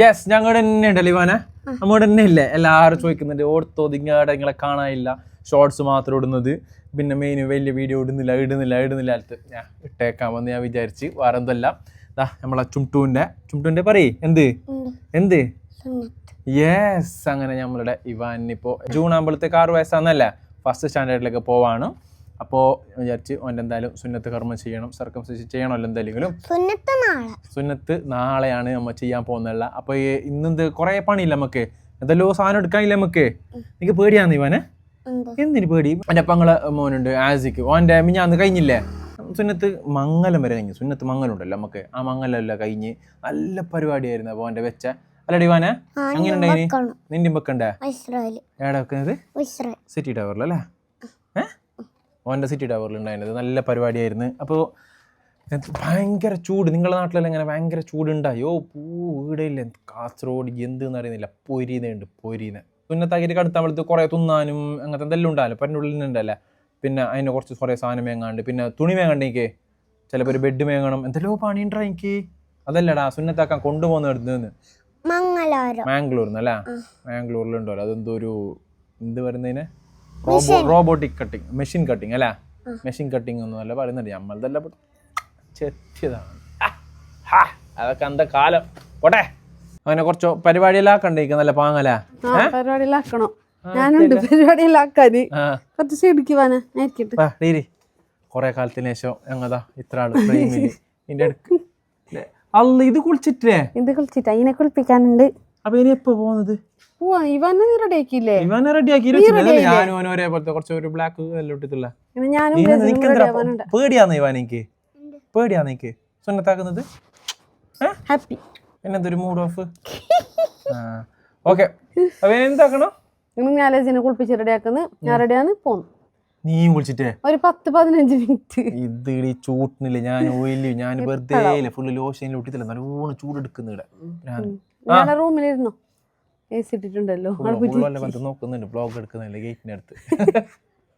Yes ഞങ്ങളുടെ തന്നെ ഉണ്ട് ഇവാനെ നമ്മുടെ തന്നെ ഇല്ലേ? എല്ലാവരും ചോദിക്കുന്നുണ്ട് ഓർത്തോ നിങ്ങളുടെ നിങ്ങളെ കാണാനില്ല. ഷോർട്സ് മാത്രം ഇടുന്നത്. പിന്നെ മെയിൻ വലിയ വീഡിയോ ഇടുന്നില്ല ഇടുന്നില്ല ഇടുന്നില്ല അടുത്ത് ഞാൻ ഇട്ടേക്കാമെന്ന് ഞാൻ വിചാരിച്ച്. വേറെ എന്തല്ല ദാ നമ്മളെ ചുംട്ടൂന്റെ ചുംട്ടൂന്റെ പറയേ എന്ത്? എന്ത്? യെസ് അങ്ങനെ നമ്മളുടെ ഇവാനിപ്പോൾ ജൂൺ ആകുമ്പോഴത്തേക്ക് ആറ് വയസ്സാന്നല്ലേ? ഫസ്റ്റ് സ്റ്റാൻഡേർഡിലേക്ക് പോവാണ്. അപ്പോൾ വിചാരിച്ച് ഓന്റെ എന്തായാലും സുന്നത്ത് കർമ്മം ചെയ്യണം സർക്കംസൈസ് ചെയ്യണമല്ലോ എന്തായാലും. സുന്നത്ത് നാളെ. സുന്നത്ത് നാളെയാണ് നമ്മൾ ചെയ്യാൻ പോകുന്നുള്ള അപ്പോൾ ഇന്നെന്ത് കുറേ പണിയില്ല നമുക്ക് എന്തെല്ലോ സാധനം എടുക്കാനില്ല നമുക്ക് എനിക്ക് പേടിയാന്ന് ഇവനെ? എന്തിനു പേടി? എന്റെ പങ്ങളെ മോനുണ്ട് ആസിക്ക്. ഓന്റെ മിഞ്ഞാന്ന് കഴിഞ്ഞില്ലേ? സുന്നത്ത് മംഗലം വരെ കഴിഞ്ഞു. സുന്നത്ത് മംഗലം ഉണ്ടല്ലോ നമുക്ക് ആ മംഗലം എല്ലാം കഴിഞ്ഞ് നല്ല പരിപാടിയായിരുന്നു അപ്പോൾ എന്റെ വെച്ച. അല്ലടി ഇവാനെ? അങ്ങനെ ഉണ്ടായി നിന്റെ വെക്കണ്ടേ എവിടെ വെക്കുന്നത് സിറ്റി ടവറിലല്ലേ? ഓന്റെ സിറ്റി ടവറിൽ ഉണ്ടായിരുന്നത്. നല്ല പരിപാടിയായിരുന്നു. അപ്പോൾ ഭയങ്കര ചൂട്. നിങ്ങളുടെ നാട്ടിലെല്ലാം ഇങ്ങനെ ഭയങ്കര ചൂടുണ്ടായോ? പൂ വീടില്ല കാസർഗോഡ് എന്തെന്ന് അറിയുന്നില്ല. പൊരിയുന്നുണ്ട് പൊരിയുന്ന. സുന്നത്താക്കിയിട്ട് കടുത്താകുമ്പോഴത്ത് കുറേ തിന്നാനും അങ്ങനത്തെ എന്തെല്ലാം ഉണ്ടാവില്ല? പരനുള്ളിൽ ഉണ്ടല്ലേ? പിന്നെ അതിന് കുറച്ച് കുറേ സാധനം വേങ്ങാണ്ട്. പിന്നെ തുണി വേങ്ങണ്ടെങ്കിൽ എനിക്ക്. ചിലപ്പോൾ ഒരു ബെഡ് വേങ്ങണം. എന്തെല്ലോ പണിയുണ്ടാ എനിക്ക്? അതല്ലടാ സുന്നത്താക്കാൻ കൊണ്ടുപോകുന്ന മംഗലാരം മാംഗ്ലൂർ അല്ലേ മാംഗ്ലൂരിലുണ്ടല്ലോ അതെന്തോ ഒരു എന്ത് പറയുന്നതിന്? Robo robotic cutting machine cutting അല്ലേ? മെഷീൻ കട്ടിങ് ഒന്നും അല്ല പറയുന്നുണ്ട് നമ്മളതല്ല ചെത്തിയതാണ്. അതൊക്കെ എന്താ കാലം. പോട്ടെ. അങ്ങനെ കുറച്ച് പരിപാടിയെല്ലാം ആക്കണ്ടേക്ക് നല്ല പാങ്ങലാ ആ പരിപാടിയിലാക്കണോ ഞാനുണ്ട് പരിപാടിയിലാക്കാന്. കുറച്ച് വാ ഡീരി കുറെ കാലത്തിന് ശേഷം ഞങ്ങതാ ഇത്ര ആൾ ഫ്രെയിമിൽ ഇതിന്റെ അടുക്ക് അല്ല ഇത് കുളിച്ചിട്ടേ ഇത് കുളിച്ചിട്ട് അതിനെ കുളിപ്പിക്കാനുണ്ട്. അപ്പൊ ഇനി എപ്പോ പോകുന്നത് ഇവനെ നീ റെഡി ഇവനെ റെഡിയാക്കി ആക്കി ഞാനും ഓനും ഒരേപോലത്തെ കുറച്ച് ഒരു ബ്ലാക്ക് എല്ലാം ഇട്ടിട്ടില്ല ഞാനും നീ ബ്രസീലും നിനക്കെന്താ റെഡി ആവാനുണ്ട്. പേടിയാന്ന് ഇവാൻ എനിക്ക്? പേടിയാന്ന് എനിക്ക്? സുന്നത്താക്കുന്നത്? ഹാപ്പി എന്നെന്തൊരു മൂഡ് ഓഫ് ആ ഓക്കെ അപ്പൊ എന്താക്കണോ? ഞാൻ കുളിപ്പിച്ച് റെഡിയാന്ന് പോന്നു. നീയും വിളിച്ചിട്ടേ ഒരു പത്ത് പതിനഞ്ച് മിനിറ്റ് ഇത് ഈ ചൂട്ടിനില്ല? ഞാൻ ഓയിൽ ഞാൻ വെറുതെ ഫുള്ള് ലോഷനിൽ ഇട്ടിട്ടില്ല നല്ലോണം ചൂടെടുക്കുന്ന ഇവിടെ. ഞാൻ റൂമിലിരുന്നു? എ സി ഇട്ടിട്ടുണ്ടല്ലോ അവിടെ പോയിട്ട് ഫുള്ളല്ല നോക്കുന്നുണ്ട് ബ്ലോഗ് എടുക്കുന്നില്ല ഗേറ്റിന്റെ അടുത്ത്.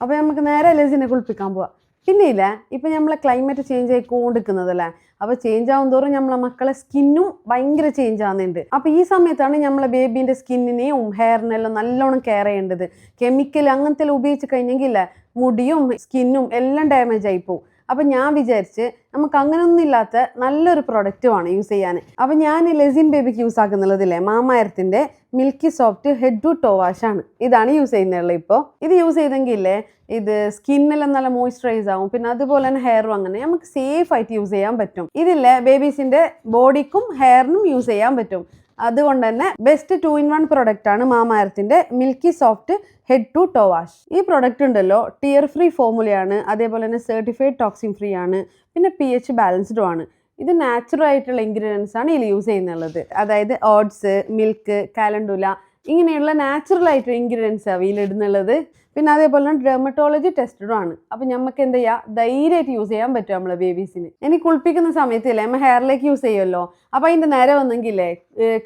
അപ്പൊ നമുക്ക് നേരെ ലെസിനെ കുളിപ്പിക്കാൻ പോവാ. പിന്നെ ഇല്ല ഇപ്പൊ നമ്മളെ ക്ലൈമറ്റ് ചേഞ്ച് ആയിക്കൊണ്ടിരിക്കുന്നതല്ലേ? അപ്പൊ ചേഞ്ച് ആവും തോറും നമ്മളെ മക്കളെ സ്കിന്നും ഭയങ്കര ചേഞ്ച് ആവുന്നുണ്ട്. അപ്പൊ ഈ സമയത്താണ് നമ്മളെ ബേബീന്റെ സ്കിന്നിനെയും ഹെയറിനെല്ലാം നല്ലോണം കെയർ ചെയ്യേണ്ടത്. കെമിക്കൽ അങ്ങനത്തെ ഉപയോഗിച്ച് കഴിഞ്ഞെങ്കിൽ മുടിയും സ്കിന്നും എല്ലാം ഡാമേജ് ആയി പോകും അപ്പൊ ഞാൻ വിചാരിച്ച് നമുക്ക് അങ്ങനെയൊന്നും ഇല്ലാത്ത നല്ലൊരു പ്രൊഡക്റ്റ് വേണം യൂസ് ചെയ്യാൻ അപ്പോൾ ഞാൻ ലെസിൻ ബേബിക്ക് യൂസ് ആക്കുന്നുള്ളതില്ലേ മാമായരത്തിന്റെ milky soft head to toe wash ആണ്. ഇതാണ് യൂസ് ചെയ്യുന്നുള്ളത് ഇപ്പോൾ ഇത് യൂസ് ചെയ്തെങ്കിലേ ഇത് സ്കിന്നെല്ലാം നല്ല മോയ്സ്ചറൈസ് ആവും. പിന്നെ അതുപോലെ തന്നെ ഹെയറും അങ്ങനെ നമുക്ക് സേഫ് ആയിട്ട് യൂസ് ചെയ്യാൻ പറ്റും. ഇതില്ലേ? ബേബീസിന്റെ ബോഡിക്കും ഹെയറിനും യൂസ് ചെയ്യാൻ പറ്റും. അതുകൊണ്ട് തന്നെ best two in one product ആണ് മാമാരത്തിന്റെ milky soft head to toe wash ഈ പ്രൊഡക്റ്റ് ഉണ്ടല്ലോ ടിയർ ഫ്രീ ഫോമുലയാണ് അതേപോലെ തന്നെ സർട്ടിഫൈഡ് ടോക്സിൻ ഫ്രീ ആണ് പിന്നെ പി എച്ച് ബാലൻസ്ഡും ആണ്. ഇത് നാച്ചുറൽ ആയിട്ടുള്ള ഇൻഗ്രീഡിയൻസ് ആണ് ഇതിൽ യൂസ് ചെയ്യുന്നുള്ളത് അതായത് ഓട്സ് മിൽക്ക് കാലണ്ടുല ഇങ്ങനെയുള്ള നാച്ചുറൽ ആയിട്ടുള്ള ഇൻഗ്രീഡിയൻസ് അവയിൽ ഇടുന്നുള്ളത് പിന്നെ അതേപോലെ ഡെർമറ്റോളജി ടെസ്റ്റഡും ആണ്. അപ്പം നമുക്ക് എന്ത് ചെയ്യാം? ധൈര്യമായിട്ട് യൂസ് ചെയ്യാൻ പറ്റും നമ്മളെ ബേബീസിന് ഇനി കുളിപ്പിക്കുന്ന സമയത്തില്ലേ നമ്മൾ ഹെയറിലേക്ക് യൂസ് ചെയ്യുമല്ലോ അപ്പം അതിന്റെ നേരെ വന്നെങ്കിലേ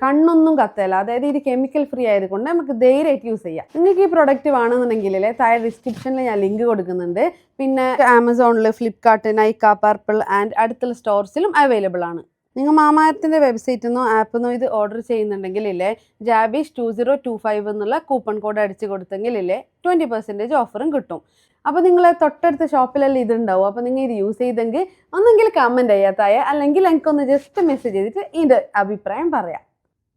കണ്ണൊന്നും കത്തല്ല. അതായത് ഇത് കെമിക്കൽ ഫ്രീ ആയതുകൊണ്ട് നമുക്ക് ധൈര്യമായിട്ട് യൂസ് ചെയ്യാം. നിങ്ങൾക്ക് ഈ പ്രൊഡക്റ്റ് വേണമെന്നുണ്ടെങ്കിലേ താഴെ ഡിസ്ക്രിപ്ഷനിൽ ഞാൻ ലിങ്ക് കൊടുക്കുന്നുണ്ട്. പിന്നെ ആമസോണിൽ ഫ്ലിപ്കാർട്ട് നൈക്ക പർപ്പിൾ ആൻഡ് അടുത്തുള്ള സ്റ്റോർസിലും അവൈലബിൾ ആണ്. നിങ്ങൾ മാമാരത്തിന്റെ വെബ്സൈറ്റിൽ നിന്നോ ആപ്പിൽ നിന്നോ ഇത് ഓർഡർ ചെയ്യുന്നുണ്ടെങ്കിൽ ഇല്ലേ Jabish two zero two five എന്നുള്ള കൂപ്പൺ കോഡ് അടിച്ച് കൊടുത്തെങ്കിൽ ഇല്ലേ ട്വന്റി പെർസെന്റേജ് ഓഫറും കിട്ടും. അപ്പോൾ നിങ്ങൾ തൊട്ടടുത്ത ഷോപ്പിലെല്ലാം ഇതുണ്ടാവും. അപ്പോൾ നിങ്ങൾ ഇത് യൂസ് ചെയ്തെങ്കിൽ ഒന്നെങ്കിൽ കമന്റ് ചെയ്യാത്തായ അല്ലെങ്കിൽ എനിക്കൊന്ന് ജസ്റ്റ് മെസ്സേജ് ചെയ്തിട്ട് ഇതിന്റെ അഭിപ്രായം പറയാം.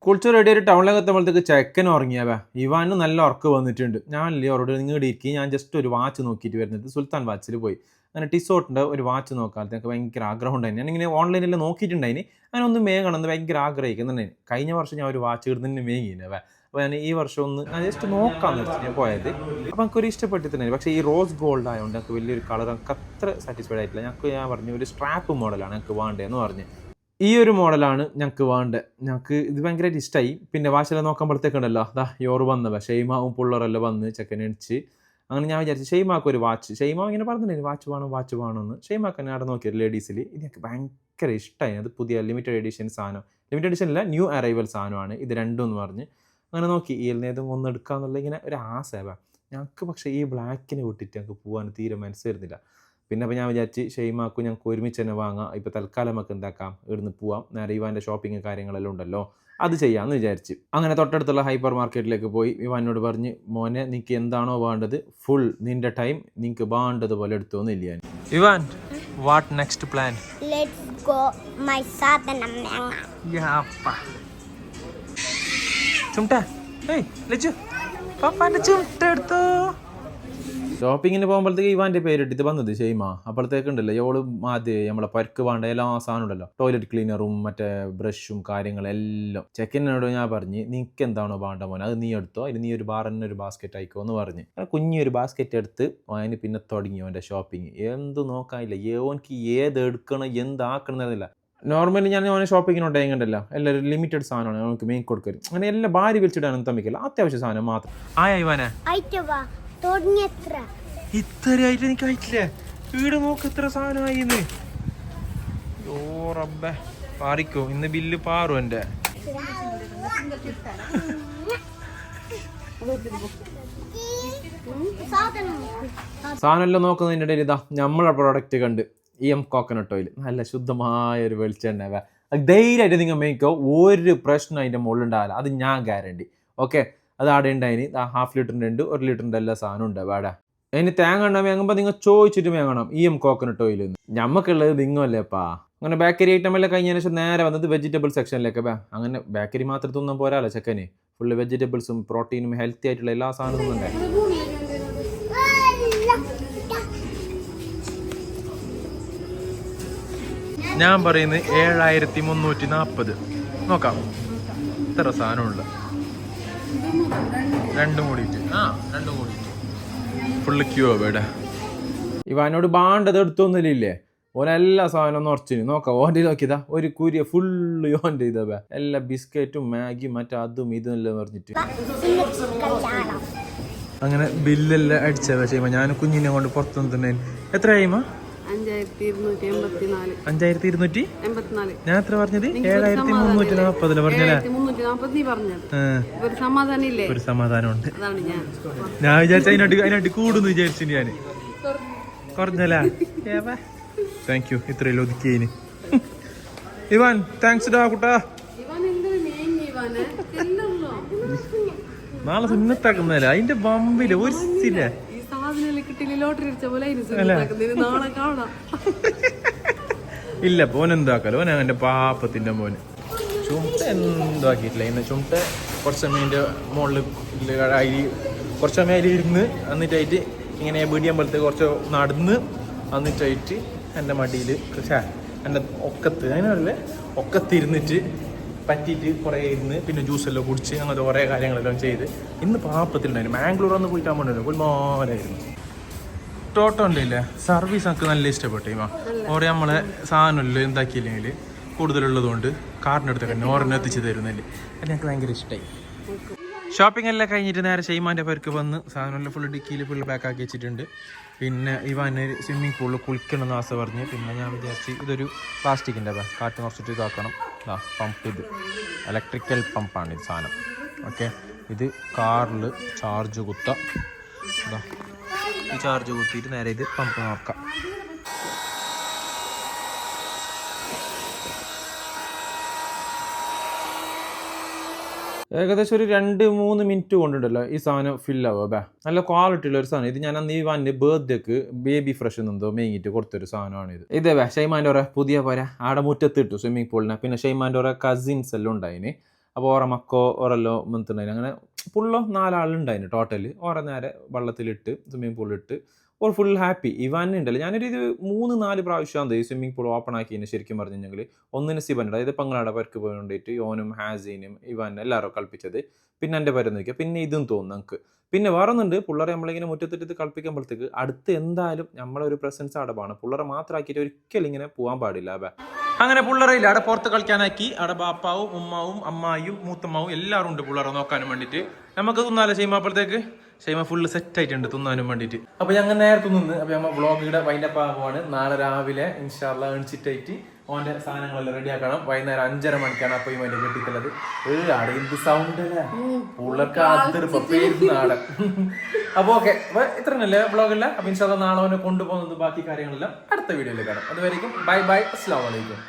കുളിച്ച് റെഡി ആയിട്ട് ടൗണിലേക്ക് എത്തുമ്പോഴത്തേക്ക് ചെക്കൻ ഉറങ്ങിയാവാ ഇവാന് നല്ല ഉറക്ക് വന്നിട്ടുണ്ട്. ഞാനല്ലേ അവരോട് നിങ്ങളുടെ ഇരിക്കും. ഞാൻ ജസ്റ്റ് ഒരു വാച്ച് നോക്കിയിട്ട് വരുന്നത്. സുൽത്താൻ വാച്ചിൽ പോയി. അങ്ങനെ ടിസോട്ടിന്റെ ഒരു വാച്ച് നോക്കാൻ എനിക്ക് ഭയങ്കര ആഗ്രഹം ഉണ്ടായി ഞാൻ ഇങ്ങനെ ഓൺലൈനിൽ നോക്കിയിട്ടുണ്ടായിന്. അങ്ങനെ ഒന്ന് മേങ്ങണം എന്ന് ഭയങ്കര ആഗ്രഹിക്കുന്നുണ്ടായി കഴിഞ്ഞ വർഷം ഞാൻ ഒരു വാച്ച് ഇടുന്നതിന് മേങ്ങിനവേ അപ്പോൾ ഞാൻ ഈ വർഷം ഒന്ന് ഞാൻ ജസ്റ്റ് നോക്കാമെന്ന് വെച്ചിട്ട് ഞാൻ പോയത്. അപ്പോൾ എനിക്ക് ഒരു ഇഷ്ടപ്പെട്ടിട്ടുണ്ടായി പക്ഷേ ഈ റോസ് ഗോൾഡ് ആയതുകൊണ്ട് എനിക്ക് വലിയൊരു കളർ എനിക്ക് അത്ര സാറ്റിസ്ഫൈഡ് ആയിട്ടില്ല. ഞങ്ങൾക്ക് ഞാൻ പറഞ്ഞു ഒരു സ്ട്രാപ്പ് മോഡലാണ് ഞങ്ങൾക്ക് വേണ്ടതെന്ന് പറഞ്ഞു. ഈ ഒരു മോഡലാണ് ഞങ്ങൾക്ക് വേണ്ടത് ഞങ്ങൾക്ക് ഇത് ഭയങ്കരമായിട്ട് ഇഷ്ടമായി പിന്നെ വാച്ചെല്ലാം നോക്കുമ്പോഴത്തേക്കുണ്ടല്ലോ അതാ യോറ് വന്നവ ഷെയ്മാവും പുള്ളറെല്ലാം വന്ന് ചെക്കനെ അടിച്ച് അങ്ങനെ ഞാൻ വിചാരിച്ചു ഷെയ്മാക്ക് ഒരു വാച്ച് ഷെയ്മാവ് ഇങ്ങനെ പറഞ്ഞിട്ടുണ്ടായിരുന്നു വാച്ച് വേണം വാച്ച് വേണമെന്ന് ഷെയ്മാക്ക് തന്നെ അവിടെ നോക്കിയത് ലേഡീസിൽ ഇത് ഞങ്ങൾക്ക് ഭയങ്കര ഇഷ്ടമായി അത് പുതിയ ലിമിറ്റഡ് എഡിഷൻ സാധനം. ലിമിറ്റഡ് എഡിഷൻ അല്ല ന്യൂ അറൈവൽ സാധനമാണ്. ഇത് രണ്ടും എന്ന് പറഞ്ഞ്. അങ്ങനെ നോക്കി ഈ ഏതും ഒന്ന് എടുക്കാന്നുള്ള ഇങ്ങനെ ഒരു ആസേവ ഞങ്ങൾക്ക് പക്ഷേ ഈ ബ്ലാക്കിനെ വിട്ടിട്ട് ഞങ്ങൾക്ക് പോകാൻ തീരെ മനസ്സ് വരുന്നില്ല പിന്നെ അപ്പോൾ ഞാൻ വിചാരിച്ച് ഷെയ്മാക്കും ഞങ്ങൾക്ക് ഒരുമിച്ച് തന്നെ വാങ്ങാം. ഇപ്പോൾ തൽക്കാലം നമുക്ക് എന്താക്കാം? ഇവിടുന്ന് പോവാം. നേരെ ഇവാന്റെ ഷോപ്പിംഗ് കാര്യങ്ങളെല്ലാം ഉണ്ടല്ലോ. അത് ചെയ്യാമെന്ന് വിചാരിച്ച്. അങ്ങനെ തൊട്ടടുത്തുള്ള ഹൈപ്പർ മാർക്കറ്റിലേക്ക് പോയി ഇവാനോട് പറഞ്ഞ് മോനെ നിനക്ക് എന്താണോ വേണ്ടത് ഫുൾ നിന്റെ ടൈം നിനക്ക് വേണ്ടത് പോലെ ഞാൻ Ivan what next plan let's go my സാധനം ചുമട്ട ഏയ് ലച്ചു പപ്പാന്റെ ചുമട്ട എടുത്തോ. ഷോപ്പിങ്ങിന് പോകുമ്പോഴത്തേക്ക് ഇവാന്റെ പേരിട്ടിട്ട് വന്നത് ഷെയ്മ. അപ്പോഴത്തേക്ക് ഉണ്ടല്ലോ ഇവൾ ആദ്യം നമ്മളെ പരുക്ക് വേണ്ട എല്ലാ സാധനം ഉണ്ടല്ലോ. ടോയ്ലറ്റ് ക്ലീനറും മറ്റേ ബ്രഷും കാര്യങ്ങളും എല്ലാം. ചെക്കനോട് ഞാൻ പറഞ്ഞ് നിനക്ക് എന്താണോ വേണ്ട മോനെ? അത് നീ എടുത്തോ? അതിന് നീ ഒരു ബാറിന് ഒരു ബാസ്ക്കറ്റ് ആയിക്കോ? എന്ന് പറഞ്ഞ്. കുഞ്ഞി കുഞ്ഞൊരു ബാസ്ക്കറ്റ് എടുത്ത് അതിന് പിന്നെ തുടങ്ങി അവന്റെ ഷോപ്പിംഗ് എന്ത് നോക്കാനില്ല ഓനക്ക് ഏത് എടുക്കണം എന്താക്കണം എന്നറിയില്ല നോർമലി ഞാൻ അവനെ ഷോപ്പിങ്ങിനോട്ട് എങ്ങണ്ടല്ല എല്ലാവരും ലിമിറ്റഡ് സാധനമാണ് നമുക്ക് മെയിൻ കൊടുക്കരുത് അങ്ങനെ എല്ലാം ഭാര്യ വിളിച്ചിടാനും തമ്മിക്കില്ല. അത്യാവശ്യ സാധനം മാത്രം. ആയ ഇവാനെ? ഇത്രയായിട്ട് എനിക്ക് ആയിട്ടില്ലേ? വീട് നോക്ക് ഇത്ര സാധനമായിന്ന്. ഓ പാറിക്കോ. ഇന്ന് ബില്ല് പാറു എന്റെ സാധനം സാധനം നോക്കുന്നതിന്റെ ഇടയിൽ ഇതാ നമ്മളെ പ്രോഡക്റ്റ് കണ്ട് ഈ എം കോക്കനട്ട് ഓയിൽ നല്ല ശുദ്ധമായ ഒരു വെളിച്ചെണ്ണ ധൈര്യമായിട്ട് നിങ്ങൾ മേക്കോ ഒരു പ്രശ്നം അതിന്റെ മുകളിൽ ഉണ്ടാവില്ല. അത് ഞാൻ ഗ്യാരണ്ടി ഓക്കെ അത് ആടെ ഉണ്ടായിന് ഹാഫ് ലിറ്ററിന്റെ ഉണ്ട് ഒരു ലിറ്ററിന്റെ എല്ലാ സാധനവും ഉണ്ട് വേടെ. അതിന് തേങ്ങ എണ്ണ വേങ്ങുമ്പോൾ നിങ്ങൾ ചോദിച്ചിട്ട് വേങ്ങണം. ഇ എം കോക്കനട്ട് ഓയിൽ ഞമ്മക്കുള്ളത് നിങ്ങല്ലേപ്പാ. അങ്ങനെ ബേക്കറി ഐറ്റം എല്ലാം കഴിഞ്ഞതിന് ശേഷം നേരെ വന്നത് വെജിറ്റബിൾ സെക്ഷനിലേക്ക് അങ്ങനെ ബേക്കറി മാത്രം തിന്നാൻ പോരാല്ലോ ചെക്കന്. ഫുള്ള് വെജിറ്റബിൾസും പ്രോട്ടീനും ഹെൽത്തി ആയിട്ടുള്ള എല്ലാ സാധനവും ഉണ്ട് ഞാൻ പറയുന്നത് ഏഴായിരത്തി മുന്നൂറ്റി നാൽപ്പത് നോക്കാം. ഇത്ര സാധനമുള്ള. രണ്ടും കൂടിയിട്ട് ആ രണ്ടും കൂടിയിട്ട് ഫുള്ള് ക്യൂ ഇവിടെ. ഇവനോട് ബാണ്ടത് എടുത്തൊന്നുമില്ലേ? ഓനെല്ലാ സാധനവും ഉറച്ചിന്. നോക്കാം ഓന്റെ നോക്കിയതാ. ഒരു കുരിയ ഫുള്ള് ഓന്റെ ഇതാ വേ എല്ലാ ബിസ്ക്കറ്റും മാഗിയും മറ്റേ അതും ഇതും എല്ലാം പറഞ്ഞിട്ട് അങ്ങനെ ബില്ലെല്ലാം അടിച്ചാ പക്ഷേ ഞാൻ കുഞ്ഞിനെ കൊണ്ട് പുറത്തു തന്നെ എത്ര അഞ്ചായിരത്തി ഇരുന്നൂറ്റി എൺപത്തിനാല്. ഞാൻ എത്ര പറഞ്ഞത്? ഏഴായിരത്തി മുന്നൂറ്റി നാപ്പതിൽ പറഞ്ഞല്ലേ ഒരു സമാധാനം ഉണ്ട് ഞാൻ. വിചാരിച്ച അതിനടി അതിനടി കൂടുന്നു വിചാരിച്ചു ഞാൻ. കുറഞ്ഞല്ലേ? താങ്ക് യു ഇത്രയും ഒതുക്കിയതിന് ഇവാൻ താങ്ക്സ് ഡാ കുട്ടാ. നാളെ സുന്നത്താക്കുന്നല്ലേ അതിന്റെ ബമ്പിൽ ഒരു കിട്ടിയില്ല ലോട്ടറി അടിച്ച പോലെ നാളെ കാണാം. ഇല്ല പോൻ എന്താക്കാലോ? ഓൻ എന്റെ പാപ്പത്തിന്റെ മോന്. ചുമട്ട എന്താക്കിയിട്ടില്ല ഇന്ന് ചുമട്ട കുറച്ച് സമയന്റെ മുകളിൽ അരി കുറച്ച് സമയം അതിൽ ഇരുന്ന് എന്നിട്ടായിട്ട് ഇങ്ങനെ ബീഡിയമ്പലത്ത് കുറച്ച് നടന്ന് എന്നിട്ടായിട്ട് എന്റെ മടിയിൽ പക്ഷേ എന്റെ ഒക്കത്ത് അതിനല്ലേ ഒക്കത്തിരുന്നിട്ട് പറ്റിയിട്ട് കുറേ ഇരുന്ന് പിന്നെ ജ്യൂസെല്ലാം കുടിച്ച് അങ്ങനത്തെ കുറേ കാര്യങ്ങളെല്ലാം ചെയ്ത് ഇന്ന് പാപ്പത്തിലുണ്ടായിരുന്നു. മാംഗ്ലൂർ ഒന്ന് പോയിട്ടാകുമ്പോഴല്ലോ ഗുൽമാരായിരുന്നു ടോട്ടോ ഉണ്ടല്ലേ? സർവീസ് നമുക്ക് നല്ല ഇഷ്ടപ്പെട്ടു. ഓരോ നമ്മളെ സാധനമല്ലോ എന്താക്കിയില്ലെങ്കിൽ കൂടുതലുള്ളതുകൊണ്ട് കാറിന്റെ അടുത്തൊക്കെ നോറിന് എത്തിച്ച് തരുന്നില്ലേ അത് ഞങ്ങൾക്ക് ഭയങ്കര ഇഷ്ടമായി ഷോപ്പിംഗ് എല്ലാം കഴിഞ്ഞിട്ട് നേരെ ഷെയ്മാന്റെ പേർക്ക് വന്ന് സാധനമെല്ലാം ഫുൾ ഡിക്കിയിൽ ഫുൾ പാക്ക് ആക്കി വെച്ചിട്ടുണ്ട്. പിന്നെ ഇവാന് സ്വിമ്മിംഗ് പൂളിൽ കുളിക്കണം എന്ന് ആസ പറഞ്ഞ്. പിന്നെ ഞാൻ വിചാരിച്ച് ഇതൊരു പ്ലാസ്റ്റിക്കിന്റെ കാറ്റ് നിറച്ചിട്ട് ഇതാക്കണം. ആ പമ്പ് ഇത്. ഇലക്ട്രിക്കൽ പമ്പാണ് ഇത് സാധനം. ഓക്കെ ഇത് കാറിൽ ചാർജ് കുത്താം. ഈ ചാർജ് കുത്തിയിട്ട് നേരെ ഇത് പമ്പ് നോക്കാം ഏകദേശം ഒരു രണ്ട് മൂന്ന് മിനിറ്റ് കൊണ്ടുണ്ടല്ലോ ഈ സാധനം ഫിൽ ആവുക ബേ നല്ല ക്വാളിറ്റി ഉള്ള ഒരു സാധനം. ഇത് ഞാൻ അന്ന് ഈ ബേർത്ത് ബർത്ത്ഡേക്ക് ബേബി ഫ്രഷ് എന്നെന്തോ മേങ്ങിയിട്ട് കൊടുത്തൊരു സാധനമാണ് ഇത്. ഇതേ ബേ ഷൈമാന്റെ പുതിയ പോരാ ആടെ മുറ്റത്ത് ഇട്ടു സ്വിമ്മിംഗ് പൂളിനെ പിന്നെ ഷൈമാന്റെ കസിൻസ് എല്ലാം ഉണ്ടായിന്. അപ്പോൾ ഓരോ മക്കോ ഓരെല്ലോ മന്തുണ്ടായിന് അങ്ങനെ ഫുള്ളോ നാലാളുണ്ടായിരുന്നു ടോട്ടൽ ഓരോ നേരെ വെള്ളത്തിലിട്ട് സ്വിമ്മിംഗ് പൂളിലിട്ട് ഓർ ഫുൾ ഹാപ്പി ഇവാൻ ഉണ്ടല്ലോ ഞാനൊരു ഇത് മൂന്ന് നാല് പ്രാവശ്യം ഈ സ്വിമ്മിംഗ് പൂൾ ഓപ്പൺ ആക്കിയതിന് ശരിക്കും പറഞ്ഞു കഴിഞ്ഞെങ്കിൽ ഒന്നിന് സിബൻ അതായത് പങ്ങളാടെ പരക്ക് പോയി കൊണ്ടിട്ട് യോനും ഹാസീനും ഇവാനും എല്ലാവരും കളിപ്പിച്ചത്. പിന്നെ എന്റെ പേര് നോക്കിയാൽ പിന്നെ ഇതും തോന്നും നമുക്ക് പിന്നെ വേറെ ഒന്നുണ്ട് പിള്ളേരെ നമ്മളിങ്ങനെ മുറ്റത്തിട്ട് കളിപ്പിക്കുമ്പോഴത്തേക്ക് അടുത്ത് എന്തായാലും നമ്മളൊരു പ്രസൻസ് അടവാണ് പിള്ളേരെ മാത്രമാക്കിയിട്ട് ഒരിക്കലും ഇങ്ങനെ പോകാൻ പാടില്ല. അബ. അങ്ങനെ പുള്ളറയില്ല. അവിടെ പുറത്ത് കളിക്കാനാക്കി. അവിടെ ബാപ്പാവും ഉമ്മാവും അമ്മായും മൂത്തമ്മാവും എല്ലാവരും ഉണ്ട് പുള്ളറ നോക്കാനും വേണ്ടിട്ട് നമുക്ക് തിന്നാലോ ചെയ്യുമ്പോഴത്തേക്ക് ഷൈമ ഫുള്ള് സെറ്റ് ആയിട്ടുണ്ട് തിന്നാനും വേണ്ടിയിട്ട്. അപ്പൊ ഞങ്ങൾ നേരത്തെ നിന്ന് അപ്പൊ നമ്മ വ്ളോഗിയുടെ വൈൻഡപ്പ് ആകുവാണ് നാളെ രാവിലെ ഇൻഷാല്ല എണിച്ചിട്ടായിട്ട് ഓന്റെ സാധനങ്ങളെല്ലാം റെഡി ആക്കണം. വൈകുന്നേരം അഞ്ചര മണിക്കാണ് അപ്പൊ ഇവന്റെ മറ്റേ ഏ അവിടെ എന്ത് സൗണ്ട് അല്ലേ പിള്ളേർക്ക് അതിർപ്പ അപ്പൊ ഓക്കെ അപ്പൊ ഇത്രനല്ലേ വ്ളോഗല്ല അപ്പൊ ഇൻഷാല്ല നാളെ അവനെ കൊണ്ടുപോകുന്നത് ബാക്കി കാര്യങ്ങളെല്ലാം അടുത്ത വീഡിയോയിൽ കാണാം. അതുവരെയും ബൈ ബൈ അസ്സാം വലൈക്കും